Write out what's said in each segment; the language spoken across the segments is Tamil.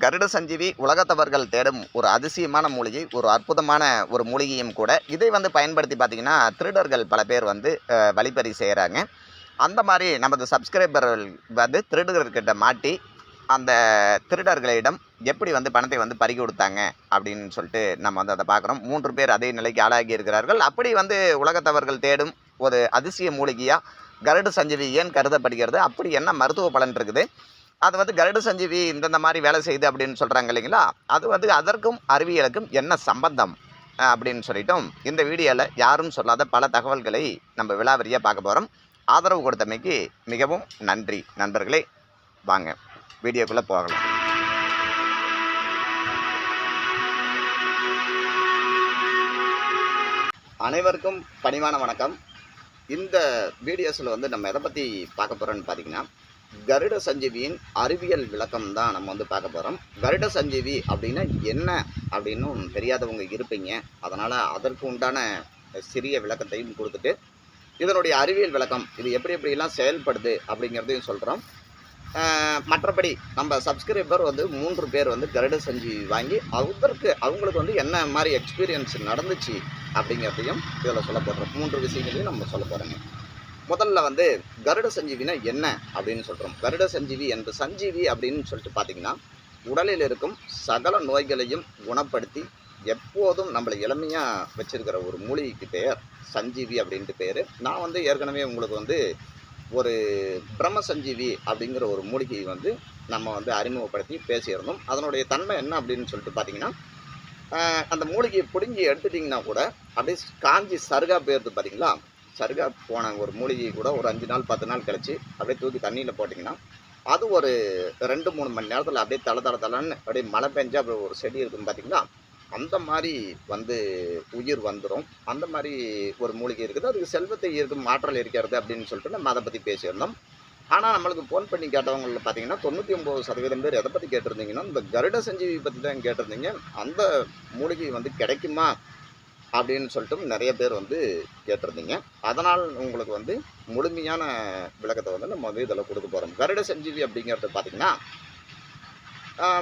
கருட சஞ்சீவி உலகத்தவர்கள் தேடும் ஒரு அதிசயமான மூலிகை ஒரு அற்புதமான ஒரு மூலிகையும் கூட. இதை வந்து பயன்படுத்தி பார்த்தீங்கன்னா திருடர்கள் பல பேர் வந்து வழிபறி வழிப்பறி செய்கிறாங்க அந்த மாதிரி நமது சப்ஸ்கிரைபர்கள் வந்து திருடர்கிட்ட மாட்டி அந்த திருடர்களிடம் எப்படி வந்து பணத்தை வந்து பறி கொடுத்தாங்க அப்படின்னு சொல்லிட்டு நம்ம வந்து அதை பார்க்குறோம். மூன்று பேர் அதே நிலைக்கு ஆளாகி இருக்கிறார்கள். அப்படி வந்து உலகத்தவர்கள் தேடும் ஒரு அதிசய மூலிகையாக கருட சஞ்சீவி ஏன் கருதப்படுகிறது? அப்படி என்ன மருத்துவ பலன் இருக்குது? அது வந்து கருட சஞ்சீவி இந்தந்த மாதிரி வேலை செய்யுது அப்படின்னு சொல்கிறாங்க இல்லைங்களா? அது வந்து அதற்கும் அறிவியலுக்கும் என்ன சம்பந்தம்? அப்படின்னு சொல்லிட்டும் இந்த வீடியோவில் யாரும் சொல்லாத பல தகவல்களை நம்ம விழாவரியாக பார்க்க போகிறோம் ஆதரவு கொடுத்தமைக்கு மிகவும் நன்றி. நண்பர்களே வாங்க வீடியோக்குள்ளே போகலாம். அனைவருக்கும் பணிவான வணக்கம். இந்த வீடியோஸில் வந்து நம்ம எதை பற்றி பார்க்க போகிறோன்னு பார்த்தீங்கன்னா கருட சஞ்சீவியின் அறிவியல் விளக்கம் தான் நம்ம வந்து பார்க்க போகிறோம் கருட சஞ்சீவி அப்படின்னா என்ன அப்படின்னும் தெரியாதவங்க இருப்பீங்க. அதனால் அதற்கு உண்டான சிறிய விளக்கத்தையும் கொடுத்துட்டு இதனுடைய அறிவியல் விளக்கம் இது எப்படி எப்படிலாம் செயல்படுது அப்படிங்கிறதையும் சொல்கிறோம் மற்றபடி நம்ம சப்ஸ்கிரைபர் வந்து மூன்று பேர் வந்து கருட சஞ்சீவி வாங்கி அவருக்கு அவங்களுக்கு வந்து என்ன மாதிரி எக்ஸ்பீரியன்ஸ் நடந்துச்சு அப்படிங்கிறதையும் இதில் சொல்ல போடுறோம் மூன்று விஷயங்களையும் நம்ம சொல்ல போகிறோங்க முதல்ல வந்து கருட சஞ்சீவினா என்ன அப்படின்னு சொல்கிறோம் கருட சஞ்சீவி என்று சஞ்சீவி அப்படின்னு சொல்லிட்டு பார்த்தீங்கன்னா உடலில் இருக்கும் சகல நோய்களையும் குணப்படுத்தி எப்போதும் நம்மளை இளமையாக வச்சுருக்கிற ஒரு மூலிகைக்கு பெயர் சஞ்சீவி அப்படின்ட்டு பேர். நான் வந்து ஏற்கனவே உங்களுக்கு வந்து ஒரு பிரம்ம சஞ்சீவி அப்படிங்கிற ஒரு மூலிகையை வந்து நம்ம வந்து அறிமுகப்படுத்தி பேசியிருந்தோம். அதனுடைய தன்மை என்ன அப்படின்னு சொல்லிட்டு பார்த்தீங்கன்னா அந்த மூலிகையை பிடுங்கி எடுத்துட்டிங்கன்னா கூட அப்படியே காஞ்சி சருகா போயிருது பார்த்தீங்களா சருகா போன ஒரு மூலிகை கூட ஒரு அஞ்சு நாள் பத்து நாள் கழிச்சு அப்படியே தூக்கி தண்ணியில் போட்டிங்கன்னா அது ஒரு ரெண்டு மூணு மணி நேரத்தில் அப்படியே தள தள தளன்னு அப்படியே மழை பெஞ்சு அப்படி ஒரு செடி இருக்குதுன்னு பார்த்திங்கன்னா அந்த மாதிரி வந்து உயிர் வந்துடும் அந்த மாதிரி ஒரு மூலிகை இருக்குது. அதுக்கு செல்வத்தை ஈர்க்கும் மாற்றல் இருக்கிறது அப்படின்னு சொல்லிட்டு நம்ம அதை பற்றி பேசியிருந்தோம். ஆனால் நம்மளுக்கு ஃபோன் பண்ணி கேட்டவங்களில் பார்த்தீங்கன்னா தொண்ணூற்றி ஒம்பது சதவீதம் பேர் எதை பற்றி கேட்டிருந்தீங்கன்னா இந்த கருட சஞ்சீவி பற்றி தான் கேட்டிருந்தீங்க. அந்த மூலிகை வந்து கிடைக்குமா? அப்படின்னு சொல்லிட்டு நிறைய பேர் வந்து கேட்டிருந்தீங்க. அதனால் உங்களுக்கு வந்து முழுமையான விளக்கத்தை வந்து நம்ம வந்து இதில் கொடுக்க போகிறோம் கருட சஞ்சீவி அப்படிங்கிறது பார்த்தீங்கன்னா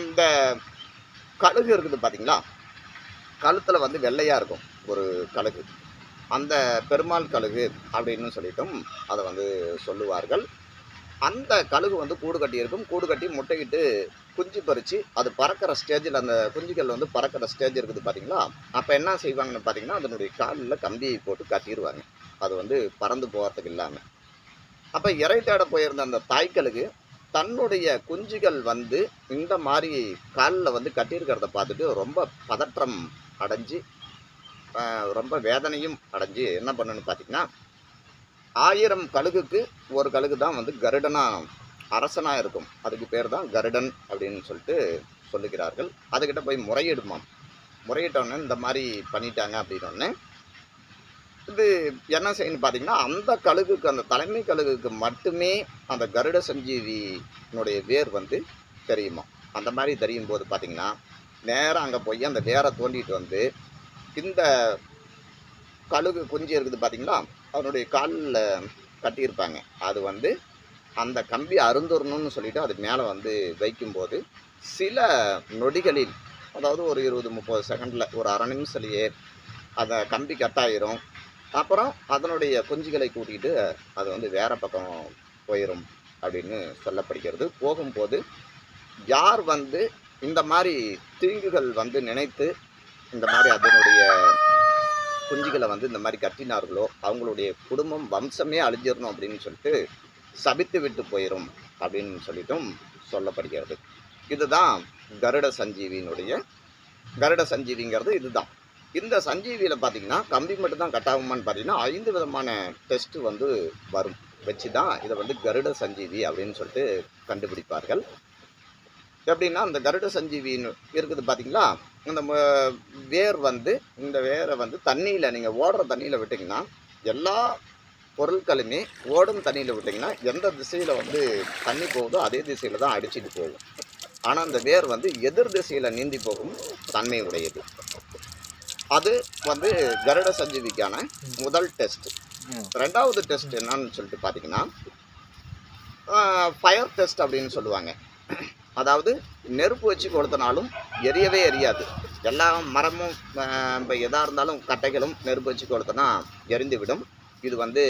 இந்த கழுகு இருக்குது பார்த்திங்களா? கழுத்தில் வந்து வெள்ளையாக இருக்கும் ஒரு கழுகு. அந்த பெருமாள் கழுகு அப்படின்னு சொல்லிட்டும் அதை வந்து சொல்லுவார்கள். அந்த கழுகு வந்து கூடு கட்டியிருக்கும் கூடு கட்டி முட்டையிட்டு குஞ்சு பறித்து அது பறக்கிற ஸ்டேஜில் அந்த குஞ்சுகள் வந்து பறக்கிற ஸ்டேஜ் இருக்குது பார்த்தீங்களா அப்போ என்ன செய்வாங்கன்னு பார்த்தீங்கன்னா அதனுடைய காலில் கம்பியை போட்டு கட்டிடுவாங்க அது வந்து பறந்து போகிறதுக்கு இல்லாமல் அப்போ இறை தேட போயிருந்த அந்த தாய்க்கழுகு தன்னுடைய குஞ்சுகள் வந்து இந்த மாதிரி காலில் வந்து கட்டியிருக்கிறத பார்த்துட்டு ரொம்ப பதற்றம் அடைஞ்சு ரொம்ப வேதனையும் அடைஞ்சு என்ன பண்ணுன்னு பார்த்தீங்கன்னா ஆயிரம் கழுகுக்கு ஒரு கழுகு தான் வந்து கருடனாக அரசனாக இருக்கும். அதுக்கு பேர் தான் கருடன் அப்படின்னு சொல்லிட்டு சொல்லுகிறார்கள். அதுக்கிட்ட போய் முறையிடுமாம். முறையிட்டோன்னே இந்த மாதிரி பண்ணிட்டாங்க அப்படின்னோடனே இது என்ன செய்யணும்னு பார்த்தீங்கன்னா அந்த கழுகுக்கு அந்த தலைமை கழுகுக்கு மட்டுமே அந்த கருட சஞ்சீவியினுடைய வேர் வந்து தெரியுமா அந்த மாதிரி தெரியும் போது பார்த்திங்கன்னா நேராக அங்கே போய் அந்த வேரை தோண்டிட்டு வந்து இந்த கழுகு குஞ்சு இருக்குது பார்த்திங்களா அதனுடைய காலில் கட்டியிருப்பாங்க. அது வந்து அந்த கம்பி அருந்துரணும்னு சொல்லிட்டு அது மேலே வந்து வைக்கும்போது சில நொடிகளில் அதாவது ஒரு இருபது முப்பது செகண்டில் ஒரு அரை நிமிஷத்துலையே அந்த கம்பி கட்டாயிரும் அப்புறம் அதனுடைய குஞ்சுகளை கூட்டிகிட்டு அது வந்து வேறு பக்கம் போயிடும் அப்படின்னு சொல்லப்படுகிறது. போகும்போது யார் வந்து இந்த மாதிரி தீங்குகள் வந்து நினைத்து இந்த மாதிரி அதனுடைய குஞ்சுகளை வந்து இந்த மாதிரி கட்டினார்களோ அவங்களுடைய குடும்பம் வம்சமே அழிஞ்சிடணும் அப்படின்னு சொல்லிட்டு சபித்து விட்டு போயிடும் அப்படின்னு சொல்லிட்டும் சொல்லப்படுகிறது. இதுதான் கருட சஞ்சீவியினுடைய கருட சஞ்சீவிங்கிறது இதுதான். இந்த சஞ்சீவியில் பார்த்தீங்கன்னா கம்பி மட்டும் தான் கட்டாகுமான்னு பார்த்தீங்கன்னா ஐந்து விதமான டெஸ்ட்டு வந்து வரும். வச்சு தான் இதை வந்து கருட சஞ்சீவி அப்படின்னு சொல்லிட்டு கண்டுபிடிப்பார்கள். எப்படின்னா அந்த கருட சஞ்சீவின்னு இருக்குது பார்த்தீங்களா? இந்த ம- வேர் வந்து இந்த வேரை வந்து தண்ணியில் நீங்கள் ஓடுற தண்ணியில் விட்டிங்கன்னா எல்லா பொருட்களுமே ஓடும் தண்ணியில் விட்டிங்கன்னா எந்த திசையில் வந்து தண்ணி போகுதோ அதே திசையில் தான் அடிச்சிட்டு போகும். ஆனால் அந்த வேர் வந்து எதிர் திசையில் நீந்தி போகும் தன்மை உடையது. அது வந்து கருட சஞ்சீவிக்கான முதல் டெஸ்ட். ரெண்டாவது டெஸ்ட் என்னன்னு சொல்லிட்டு பார்த்தீங்கன்னா ஃபயர் டெஸ்ட் அப்படின்னு சொல்லுவாங்க. அதாவது நெருப்பு வச்சு கொளுத்தினாலும் எரியவே எரியாது. எல்லா மரமும் இப்போ எதாக இருந்தாலும் கட்டைகளும் நெருப்பு வச்சு கொளுத்தினா எரிந்து விடும் இது வந்து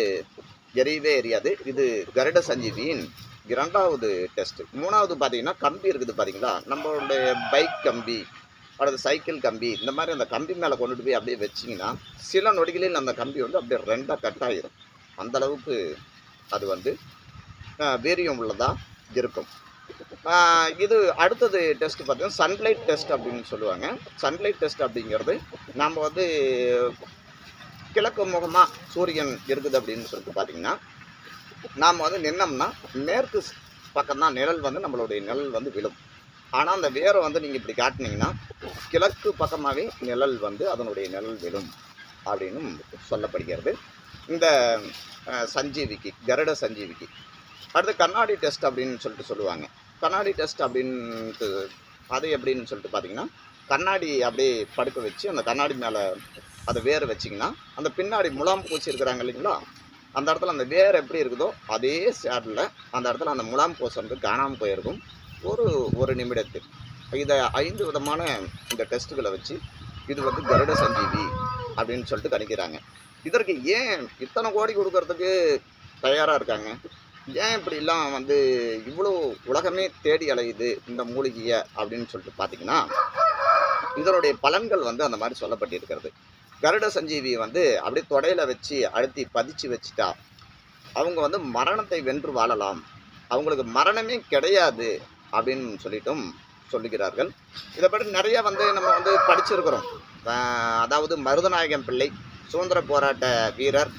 எரியவே எரியாது. இது கருட சஞ்சீவியின் இரண்டாவது டெஸ்ட்டு மூணாவது பார்த்தீங்கன்னா கம்பி இருக்குது பார்த்தீங்களா? நம்மளுடைய பைக் கம்பி அல்லது சைக்கிள் கம்பி இந்த மாதிரி அந்த கம்பி மேலே கொண்டுட்டு போய் அப்படியே வச்சிங்கன்னா சில நொடிகளில் அந்த கம்பி வந்து அப்படியே ரெண்டாக கட் ஆகிரும் அந்த அளவுக்கு அது வந்து வீரியம் உள்ளதாக இருக்கும். இது அடுத்தது டெஸ்ட் பார்த்தீங்கன்னா சன்லைட் டெஸ்ட் அப்படின்னு சொல்லுவாங்க. சன்லைட் டெஸ்ட் அப்படிங்கிறது நம்ம வந்து கிழக்கு முகமாக சூரியன் இருக்குது அப்படின்னு சொல்லிட்டு பார்த்தீங்கன்னா நாம் வந்து நின்னோம்னா மேற்கு பக்கம் தான் நிழல் வந்து நம்மளுடைய நிழல் வந்து விழும். ஆனால் அந்த வேரை வந்து நீங்கள் இப்படி காட்டினீங்கன்னா கிழக்கு பக்கமாகவே நிழல் வந்து அதனுடைய நிழல் விழும் அப்படின்னு சொல்லப்படுகிறது. இந்த சஞ்சீவிக்கு கருட சஞ்சீவிக்கு. அடுத்து கண்ணாடி டெஸ்ட் அப்படின்னு சொல்லிட்டு சொல்லுவாங்க. கண்ணாடி டெஸ்ட் அப்படின்ட்டு அது எப்படின்னு சொல்லிட்டு பார்த்தீங்கன்னா கண்ணாடி அப்படியே படுக்க வச்சு அந்த கண்ணாடி மேலே அதை வேர் வச்சிங்கன்னா அந்த பின்னாடி முலாம் பூச்சி இருக்கிறாங்க இல்லைங்களா? அந்த இடத்துல அந்த வேர் எப்படி இருக்குதோ அதே ஷேடில் அந்த இடத்துல அந்த முலாம் பூச்சி வந்து காணாமல் போயிருக்கும். ஒரு ஒரு நிமிடத்தில். இதை ஐந்து விதமான இந்த டெஸ்ட்டுகளை வச்சு இது வந்து கருட சஞ்சீவி அப்படின்னு சொல்லிட்டு கணிக்கிறாங்க. இதற்கு ஏன் இத்தனை கோடி கொடுக்கறதுக்கு தயாராக இருக்காங்க? ஏன் இப்படிலாம் வந்து இவ்வளோ உலகமே தேடி அலையுது இந்த மூலிகையை அப்படின்னு சொல்லிட்டு பார்த்தீங்கன்னா இதனுடைய பலன்கள் வந்து அந்த மாதிரி சொல்லப்பட்டிருக்கிறது. கருட சஞ்சீவி வந்து அப்படியே தொடையில் வச்சு அழுத்தி பதிச்சு வச்சுட்டா அவங்க வந்து மரணத்தை வென்று வாழலாம். அவங்களுக்கு மரணமே கிடையாது அப்படின்னு சொல்லிட்டும் சொல்லுகிறார்கள். இதை பற்றி நிறைய வந்து நம்ம வந்து படிச்சிருக்கிறோம். அதாவது மருதநாயகம் பிள்ளை சுதந்திர போராட்ட வீரர்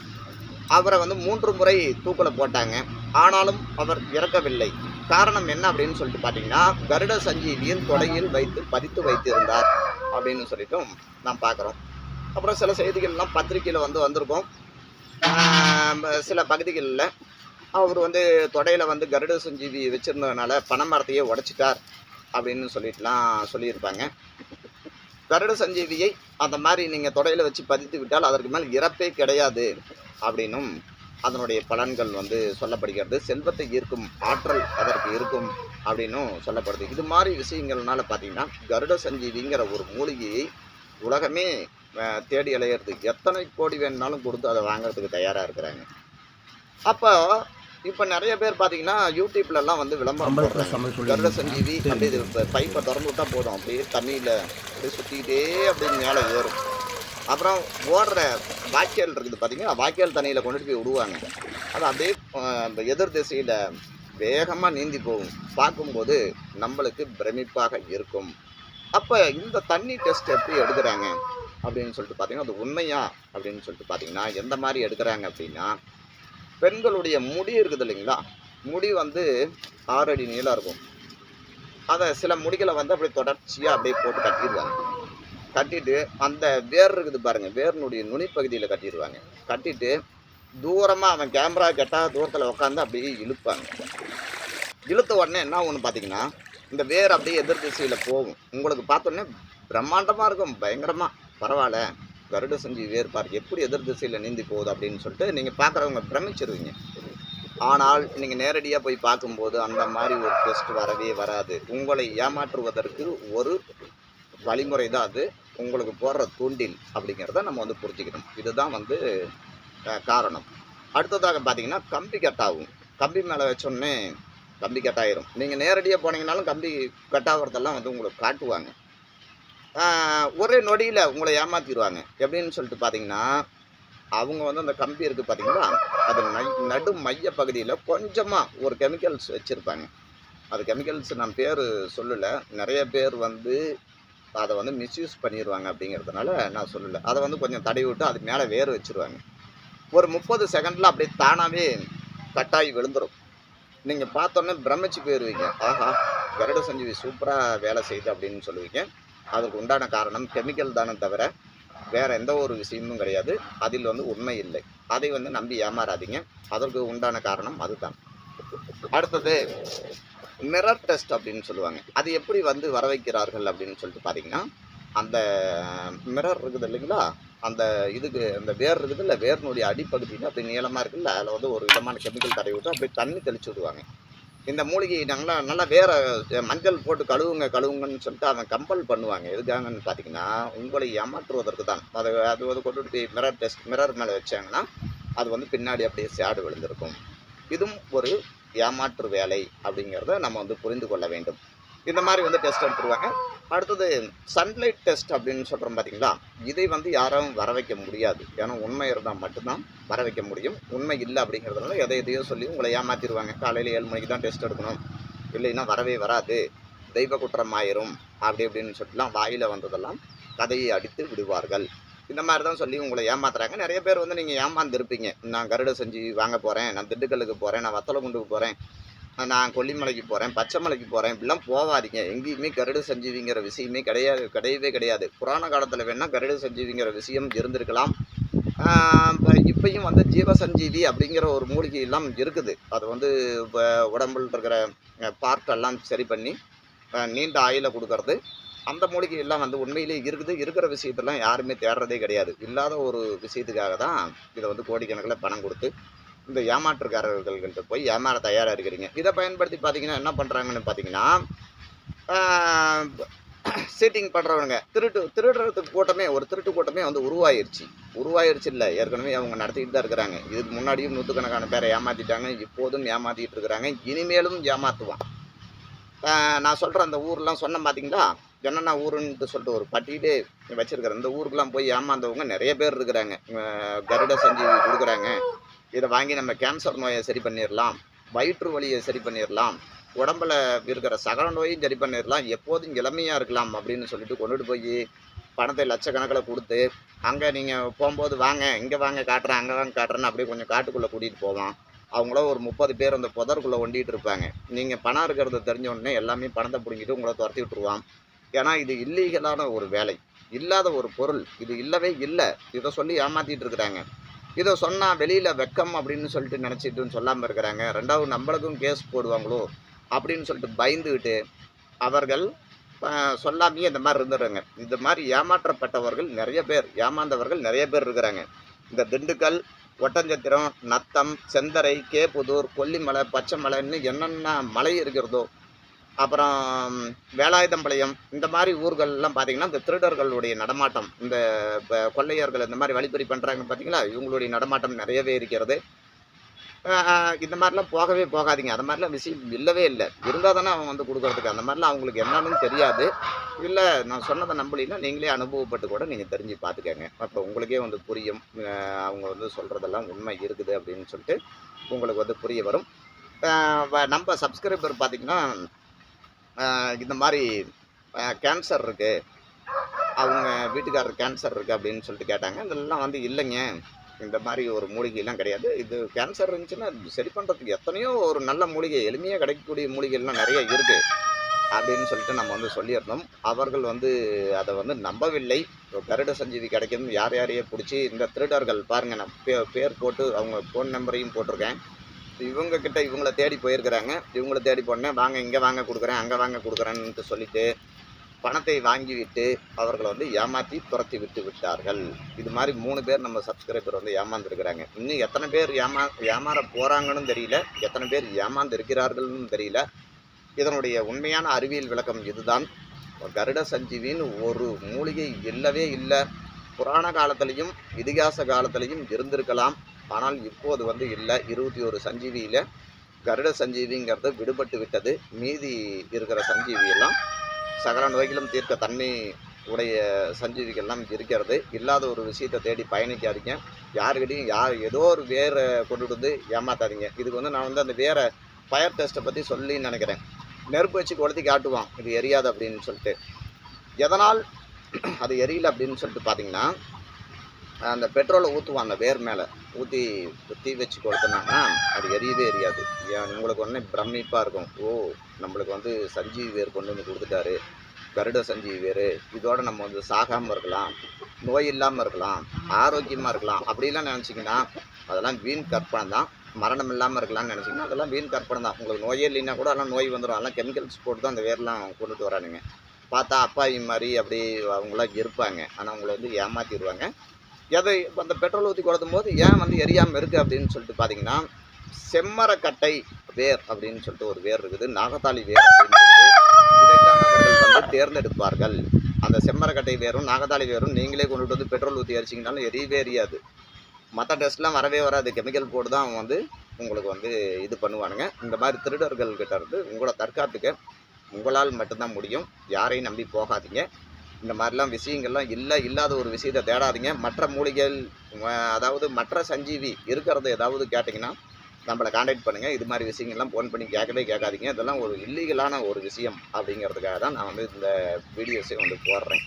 அவரை வந்து மூன்று முறை தூக்கில் போட்டாங்க. ஆனாலும் அவர் இறக்கவில்லை. காரணம் என்ன அப்படின்னு சொல்லிட்டு பார்த்தீங்கன்னா கருட சஞ்சீவியின் தொடையில் வைத்து பதித்து வைத்திருந்தார் அப்படின்னு சொல்லிட்டும் நாம் பார்க்குறோம். அப்புறம் சில செய்திகள்லாம் பத்திரிக்கையில் வந்து வந்திருக்கும். சில பகுதிகளில் அவர் வந்து தொடையில் வந்து கருட சஞ்சீவி வச்சுருந்ததுனால பனைமரத்தையே உடைச்சிட்டார் அப்படின்னு சொல்லிட்டுலாம் சொல்லியிருப்பாங்க. கருட சஞ்சீவியை அந்த மாதிரி நீங்கள் தொடையில் வச்சு பதித்து விட்டால் அதற்கு மேல் இறப்பே கிடையாது அப்படின்னும் அதனுடைய பலன்கள் வந்து சொல்லப்படுகிறது. செல்வத்தை ஈர்க்கும் ஆற்றல் அதற்கு இருக்கும் அப்படின்னும் சொல்லப்படுது. இது மாதிரி விஷயங்கள்னால பார்த்தீங்கன்னா கருட சஞ்சீவிங்கிற ஒரு மூலிகையை உலகமே தேடி அலையிறது. எத்தனை கோடி வேணுனாலும் கொடுத்து அதை வாங்குறதுக்கு தயாராக இருக்கிறாங்க. அப்போ இப்போ நிறைய பேர் பார்த்தீங்கன்னா யூடியூப்லலாம் வந்து விளம்பரம் கருட சஞ்சீவி அப்படியே இது இப்போ பைப்பை திறந்து விட்டா போதும். அப்படியே தண்ணியில் அப்படியே சுற்றிக்கிட்டே அப்படியே மேலே ஏறும். அப்புறம் ஓடுற வாய்க்கால் இருக்குது பார்த்தீங்கன்னா வாய்க்கால் தண்ணியில் கொண்டுட்டு போய் விடுவாங்க. அது அப்படியே எதிர் திசையில் வேகமாக நீந்தி போகும். பார்க்கும்போது நம்மளுக்கு பிரமிப்பாக இருக்கும். அப்போ இந்த தண்ணி டெஸ்ட் எப்படி எடுக்கிறாங்க? அப்படின்னு சொல்லிட்டு பார்த்தீங்கன்னா அது உண்மையா அப்படின்னு சொல்லிட்டு பார்த்தீங்கன்னா எந்த மாதிரி எடுக்கிறாங்க அப்படின்னா பெண்களுடைய முடி இருக்குது இல்லைங்களா? முடி வந்து ஆறு அடி நீளம் இருக்கும். அதை சில முடிகளை வந்து அப்படியே தொடர்ச்சியாக அப்படியே போட்டு கட்டிடுவாங்க. கட்டிட்டு அந்த வேர் இருக்குது பாருங்கள் வேர்னுடைய நுனிப்பகுதியில் கட்டிடுவாங்க. கட்டிட்டு தூரமாக அவன் கேமரா கெட்டாத தூரத்தில் உட்காந்து அப்படியே இழுப்பாங்க. இழுத்த உடனே என்ன ஒன்று பார்த்தீங்கன்னா இந்த வேர் அப்படியே எதிர் திசையில் போகும். உங்களுக்கு பார்த்தோன்னே பிரம்மாண்டமாக இருக்கும் பயங்கரமாக பரவாயில்ல. கருட செஞ்சு வேறுபார் எப்படி எதிர் திசையில் நீந்தி போகுது அப்படின்னு சொல்லிட்டு நீங்கள் பார்க்குறவங்க பிரமிச்சிருவீங்க. ஆனால் நீங்கள் நேரடியாக போய் பார்க்கும்போது அந்த மாதிரி ஒரு டெஸ்ட் வரவே வராது. உங்களை ஏமாற்றுவதற்கு ஒரு வழிமுறை தான் அது. உங்களுக்கு போடுற தூண்டில் அப்படிங்கிறத நம்ம வந்து புரிஞ்சுக்கணும். இதுதான் வந்து காரணம். அடுத்ததாக பார்த்தீங்கன்னா கம்பி கட்டாகும் கம்பி மேலே வச்சோடனே கம்பி கட்டாயிரும். நீங்கள் நேரடியாக போனீங்கனாலும் கம்பி கட்டாகிறதெல்லாம் வந்து உங்களுக்கு காட்டுவாங்க. ஒரே நொடியில் உங்களை ஏமாற்றிடுவாங்க எப்படின்னு சொல்லிட்டு பார்த்தீங்கன்னா அவங்க வந்து அந்த கம்பி இருக்குது பார்த்தீங்களா அது நை- நடு மைய பகுதியில் கொஞ்சமாக ஒரு கெமிக்கல்ஸ் வச்சுருப்பாங்க. அது கெமிக்கல்ஸ் நான் பேர் சொல்லலை. நிறைய பேர் வந்து அதை வந்து மிஸ்யூஸ் பண்ணிடுவாங்க அப்படிங்கிறதுனால நான் சொல்லலை. அதை வந்து கொஞ்சம் தடவி விட்டு அது மேலே வேறு வச்சுருவாங்க. ஒரு முப்பது செகண்டில் அப்படியே தானாகவே கட்டாயி விழுந்துடும் நீங்கள் பார்த்தோன்னே பிரமிச்சு போயிடுவீங்க ஆஹா கருட சஞ்சீவி சூப்பராக வேலை செய்யுது அப்படின்னு சொல்லுவீங்க. அதுக்கு உண்டான காரணம் கெமிக்கல் தானே தவிர வேறு எந்த ஒரு விஷயமும் கிடையாது. அதில் வந்து உண்மை இல்லை. அதை வந்து நம்பி ஏமாறாதீங்க. அதற்கு உண்டான காரணம் அதுதான். அடுத்தது மிரர் டெஸ்ட் அப்படின்னு சொல்லுவாங்க. அது எப்படி வந்து வர வைக்கிறார்கள் அப்படின்னு சொல்லிட்டு பார்த்தீங்கன்னா அந்த மிரர் இருக்குது இல்லைங்களா? அந்த இதுக்கு அந்த வேர் இருக்குது இல்லை? வேர்னுடைய அடிப்பகுதியில் அப்படி நீளமாக இருக்குல்ல? அதில் வந்து ஒரு விதமான கெமிக்கல் தடவி விட்டு அப்படியே தண்ணி தெளிச்சு விடுவாங்க. இந்த மூலிகையை நல்லா நல்லா வேற மஞ்சள் போட்டு கழுவுங்க கழுவுங்கன்னு சொல்லிட்டு அதை கம்பல் பண்ணுவாங்க. எதுக்காகன்னு பார்த்தீங்கன்னா உங்களை ஏமாற்றுவதற்கு தான். அதை அது வந்து கொண்டு போய் மிரர் டெஸ்ட் மிரர் மேலே வச்சாங்கன்னா அது வந்து பின்னாடி அப்படியே சேடு விழுந்திருக்கும். இதுவும் ஒரு ஏமாற்று வேலை அப்படிங்கிறத நம்ம வந்து புரிந்து கொள்ள வேண்டும். இந்த மாதிரி வந்து டெஸ்ட் எடுத்துருவாங்க. அடுத்தது சன்லைட் டெஸ்ட் அப்படின்னு சொல்கிறோம் பார்த்தீங்களா இதை வந்து யாரும் வர வைக்க முடியாது. ஏன்னா உண்மை இருந்தால் மட்டும்தான் வர வைக்க முடியும். உண்மை இல்லை அப்படிங்கிறதுனால எதை எதையோ சொல்லி உங்களை ஏமாற்றிடுவாங்க காலையில் ஏழு மணிக்கு தான் டெஸ்ட் எடுக்கணும். இல்லைன்னா வரவே வராது. தெய்வ குற்றம் ஆயிரும். அப்படி இப்படின்னு சொல்லிட்டுலாம் வாயில் வந்ததெல்லாம் கதையை அடித்து விடுவார்கள். இந்த மாதிரி தான் சொல்லி உங்களை ஏமாத்துறாங்க. நிறைய பேர் வந்து நீங்கள் ஏமாந்துருப்பீங்க. நான் கருடை செஞ்சு வாங்க போகிறேன் நான் திண்டுக்கல்லுக்கு போகிறேன் நான் வத்தலை குண்டுக்கு போகிறேன் நான் கொல்லிமலைக்கு போகிறேன் பச்சை மலைக்கு போகிறேன் இப்படிலாம் போகாதீங்க எங்கேயுமே கருடு சஞ்சீவிங்கிற விஷயமே கிடையாது கிடையவே கிடையாது. புராண காலத்தில் வேணால் கருடு சஞ்சீவிங்கிற விஷயம் இருந்திருக்கலாம். ஆஹ் இப்ப இப்பயும் வந்து ஜீவசஞ்சீவி அப்படிங்கிற ஒரு மூலிகை எல்லாம் இருக்குது. அது வந்து இப்போ உடம்புல இருக்கிற பார்ட்டெல்லாம் சரி பண்ணி நீண்ட ஆயில கொடுக்கறது. அந்த மூலிகை எல்லாம் வந்து உண்மையிலேயே இருக்குது. இருக்கிற விஷயத்தெல்லாம் யாருமே தேடுறதே கிடையாது. இல்லாத ஒரு விஷயத்துக்காக தான் இதை வந்து கோடிக்கணக்கில் பணம் கொடுத்து இந்த ஏமாற்றுக்காரர்கள்கிட்ட போய் ஏமாற தயாராக இருக்கிறீங்க. இதை பயன்படுத்தி பார்த்தீங்கன்னா என்ன பண்ணுறாங்கன்னு பார்த்தீங்கன்னா சீட்டிங் பண்ணுறவங்க திருட்டு திருடுறதுக்கு கூட்டமே ஒரு திருட்டு கூட்டமே வந்து உருவாயிருச்சு. உருவாயிருச்சு இல்லை. ஏற்கனவே அவங்க நடத்திக்கிட்டு தான் இருக்கிறாங்க. இதுக்கு முன்னாடியும் நூற்றுக்கணக்கான பேரை ஏமாற்றிட்டாங்க இப்போதும் ஏமாற்றிட்டு இருக்கிறாங்க. இனிமேலும் ஏமாற்றுவான் நான் சொல்கிற அந்த ஊர்லாம் சொன்னேன் பார்த்தீங்களா என்னென்ன ஊருன்ட்டு சொல்லிட்டு ஒரு பட்டியலே வச்சுருக்கிறேன் இந்த ஊருக்குலாம் போய் ஏமாந்தவங்க நிறைய பேர் இருக்கிறாங்க. கருட செஞ்சு கொடுக்குறாங்க. இதை வாங்கி நம்ம கேன்சர் நோயை சரி பண்ணிடலாம் வயிற்று வலியை சரி பண்ணிடலாம் உடம்புல இருக்கிற சகல நோயும் சரி பண்ணிடலாம் எப்போதும் இளமையாக இருக்கலாம் அப்படின்னு சொல்லிட்டு கொண்டுட்டு போய் பணத்தை லட்சக்கணக்கில் கொடுத்து அங்கே நீங்கள் போகும்போது வாங்க இங்கே வாங்க காட்டுறேன் அங்கே வாங்க காட்டுறேன்னு அப்படியே கொஞ்சம் காட்டுக்குள்ளே கூட்டிகிட்டு போவான். அவங்களோ ஒரு முப்பது பேர் அந்த புதருக்குள்ளே ஒண்டிகிட்டு இருப்பாங்க. நீங்கள் பணம் இருக்கிறத தெரிஞ்ச உடனே எல்லாமே பணத்தை பிடிங்கிட்டு உங்களை துரத்தி விட்டுருவான். ஏன்னா இது இல்லீகலான ஒரு வேலை. இல்லாத ஒரு பொருள். இது இல்லவே இல்லை. இதை சொல்லி ஏமாற்றிட்டு இருக்கிறாங்க. இதை சொன்னால் வெளியில் வெக்கம் அப்படின்னு சொல்லிட்டு நினச்சிட்டுன்னு சொல்லாமல் இருக்கிறாங்க. ரெண்டாவது நம்மளுக்கும் கேஸ் போடுவாங்களோ அப்படின்னு சொல்லிட்டு பயந்துக்கிட்டு அவர்கள் ஆஹ், சொல்லாமையே இந்த மாதிரி இருந்துடுறாங்க. இந்த மாதிரி ஏமாற்றப்பட்டவர்கள் நிறைய பேர் ஏமாந்தவர்கள் நிறைய பேர் இருக்கிறாங்க. இந்த திண்டுக்கல் ஒட்டஞ்சத்திரம் நத்தம் செந்தரை கேப்புதூர் கொல்லிமலை பச்சைமலைன்னு என்னென்ன மலை இருக்கிறதோ அப்புறம் வேலாயுதம்பாளையம் இந்த மாதிரி ஊர்கள்லாம் பார்த்தீங்கன்னா இந்த திருடர்களுடைய நடமாட்டம் இந்த கொள்ளையர்கள் இந்த மாதிரி வழிப்பறி பண்ணுறாங்க பார்த்தீங்களா இவங்களுடைய நடமாட்டம் நிறையவே இருக்கிறது. இந்த மாதிரிலாம் போகவே போகாதீங்க. அந்த மாதிரிலாம் விஷயம் இல்லவே இல்லை. இருந்தால் தானே அவங்க வந்து கொடுக்குறதுக்கு. அந்த மாதிரிலாம் அவங்களுக்கு என்னன்னு தெரியாது. இல்லை நான் சொன்னதை நம்பலின்னா நீங்களே அனுபவப்பட்டு கூட நீங்கள் தெரிஞ்சு பார்த்துக்கங்க அப்போ உங்களுக்கே வந்து புரியும். அவங்க வந்து சொல்கிறதெல்லாம் உண்மை இருக்குது அப்படின்னு சொல்லிட்டு உங்களுக்கு வந்து புரிய வரும். நம்ம சப்ஸ்கிரைபர் பார்த்தீங்கன்னா இந்த மாதிரி கேன்சர் இருக்குது அவங்க வீட்டுக்காரர் கேன்சர் இருக்குது அப்படின்னு சொல்லிட்டு கேட்டாங்க. இதெல்லாம் வந்து இல்லைங்க. இந்த மாதிரி ஒரு மூலிகைலாம் கிடையாது. இது கேன்சர் இருந்துச்சுன்னா சரி பண்ணுறதுக்கு எத்தனையோ ஒரு நல்ல மூலிகை எளிமையாக கிடைக்கக்கூடிய மூலிகைலாம் நிறைய இருக்குது அப்படின்னு சொல்லிட்டு நம்ம வந்து சொல்லியிருந்தோம். அவர்கள் வந்து அதை வந்து நம்பவில்லை. கருட சஞ்சீவி கிடைக்கும் யார் யாரையே பிடிச்சி இந்த திருடர்கள் பாருங்கள் நான் பே பேர் போட்டு அவங்க ஃபோன் நம்பரையும் போட்டிருக்கேன். இவங்க கிட்ட இவங்கள தேடி போயிருக்கிறாங்க. இவங்கள தேடி போனேன் வாங்க இங்கே வாங்க கொடுக்குறேன் அங்கே வாங்க கொடுக்குறேன்ட்டு சொல்லிட்டு பணத்தை வாங்கி விட்டு அவர்களை வந்து ஏமாற்றி துரத்தி விட்டு விட்டார்கள். இது மாதிரி மூணு பேர் நம்ம சப்ஸ்கிரைபர் வந்து ஏமாந்துருக்கிறாங்க. இன்னும் எத்தனை பேர் ஏமா ஏமாற போகிறாங்கன்னு தெரியல. எத்தனை பேர் ஏமாந்து இருக்கிறார்கள்னு தெரியல. இதனுடைய உண்மையான அறிவியல் விளக்கம் இதுதான். கருட சஞ்சீவின்னு ஒரு மூலிகை இல்லவே இல்லை. புராண காலத்துலேயும் இதிகாச காலத்துலேயும் இருந்திருக்கலாம். ஆனால் இப்போது வந்து இல்லை. இருபத்தி ஒரு சஞ்சீவியில் கருட சஞ்சீவிங்கிறது விடுபட்டு விட்டது. மீதி இருக்கிற சஞ்சீவி எல்லாம் சகல நோய்களும் தீர்க்க தன்மை உடைய சஞ்சீவிகள்லாம் இருக்கிறது. இல்லாத ஒரு விஷயத்தை தேடி பயணிக்காதீங்க. யாருக்கிட்டையும் யார் ஏதோ ஒரு வேரை கொண்டுட்டு வந்து ஏமாத்தாதீங்க. இதுக்கு வந்து நான் வந்து அந்த வேற ஃபயர் டெஸ்ட்டை பற்றி சொல்லி நினைக்கிறேன். நெருப்பு வச்சு கொளுத்தி காட்டுவான். இது எரியாது அப்படின்னு சொல்லிட்டு. எதனால் அது எரியல அப்படின்னு சொல்லிட்டு பார்த்தீங்கன்னா அந்த பெட்ரோலை ஊற்றுவாங்க அந்த வேர் மேலே. ஊற்றி தீ வச்சு கொடுத்தனாங்கன்னா அது எரியவே எரியாது. ஏன் உங்களுக்கு உடனே பிரமிப்பாக இருக்கும். ஓ நம்மளுக்கு வந்து சஞ்சீவி வேர் கொண்டு வந்து கொடுத்துட்டாரு. கருட சஞ்சீவி வேர். இதோடு நம்ம வந்து சாகாமல் இருக்கலாம் நோய் இல்லாமல் இருக்கலாம் ஆரோக்கியமாக இருக்கலாம். அப்படிலாம் நினச்சிங்கன்னா அதெல்லாம் வீண் கற்பனை தான். மரணம் இல்லாமல் இருக்கலாம்னு நினச்சிங்கன்னா அதெல்லாம் வீண் கற்பனை தான். உங்களுக்கு நோயே இல்லைன்னா கூட அதெல்லாம் நோய் வந்துடும் அதெல்லாம் கெமிக்கல்ஸ் போட்டு தான் அந்த வேர்லாம் கொண்டுட்டு வரானுங்க. பார்த்தா அப்பாவி மாதிரி அப்படி அவங்களாம் இருப்பாங்க. ஆனால் அவங்கள வந்து ஏமாற்றிடுவாங்க எதை இப்போ அந்த பெட்ரோல் ஊற்றி கொடுத்தும் போது ஏன் வந்து எரியாமல் இருக்குது அப்படின்னு சொல்லிட்டு பார்த்தீங்கன்னா செம்மரக்கட்டை வேர் அப்படின்னு சொல்லிட்டு ஒரு வேர் இருக்குது. நாகத்தாளி வேர் அப்படின்னு இதைத்தான் அவர்கள் வந்து தேர்ந்தெடுப்பார்கள். அந்த செம்மரக்கட்டை வேரும் நாகத்தாளி வேரும் நீங்களே கொண்டுட்டு வந்து பெட்ரோல் ஊற்றி அரிச்சிங்கனாலும் எரியவே எரியாது. மற்ற டெஸ்ட்லாம் வரவே வராது. கெமிக்கல் போட்டு தான் அவன் வந்து உங்களுக்கு வந்து இது பண்ணுவானுங்க. இந்த மாதிரி திருடர்கள் கிட்ட இருந்து உங்களை தற்காத்துக்க உங்களால் மட்டும்தான் முடியும். யாரையும் நம்பி போகாதீங்க. இந்த மாதிரிலாம் விஷயங்கள்லாம் இல்லை இல்லாத ஒரு விஷயத்தை தேடாதீங்க. மற்ற மூலிகைகள் அதாவது மற்ற சஞ்சீவி இருக்கிறத ஏதாவது கேட்டிங்கன்னா நம்மளை காண்டாக்ட் பண்ணுங்கள் இது மாதிரி விஷயங்கள்லாம் ஃபோன் பண்ணி கேட்கவே கேட்காதீங்க. இதெல்லாம் ஒரு இல்லீகலான ஒரு விஷயம் அப்படிங்கிறதுக்காக தான் நான் வந்து இந்த வீடியோஸே வந்து போடுறேன்.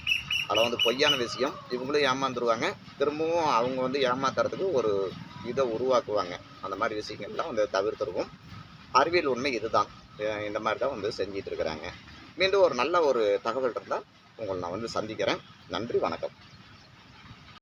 அதில் வந்து பொய்யான விஷயம் இவங்களும் ஏமாந்துருவாங்க. திரும்பவும் அவங்க வந்து ஏமாத்துறதுக்கு ஒரு இதை உருவாக்குவாங்க. அந்த மாதிரி விஷயங்கள்லாம் வந்து தவிர்த்துருவோம். அறிவியல் உண்மை இதுதான். இந்த மாதிரி தான் வந்து செஞ்சிட்ருக்கிறாங்க மீண்டும் ஒரு நல்ல ஒரு தகவல் இருந்தால் உங்களை நான் வந்து சந்திக்கிறேன். நன்றி வணக்கம்.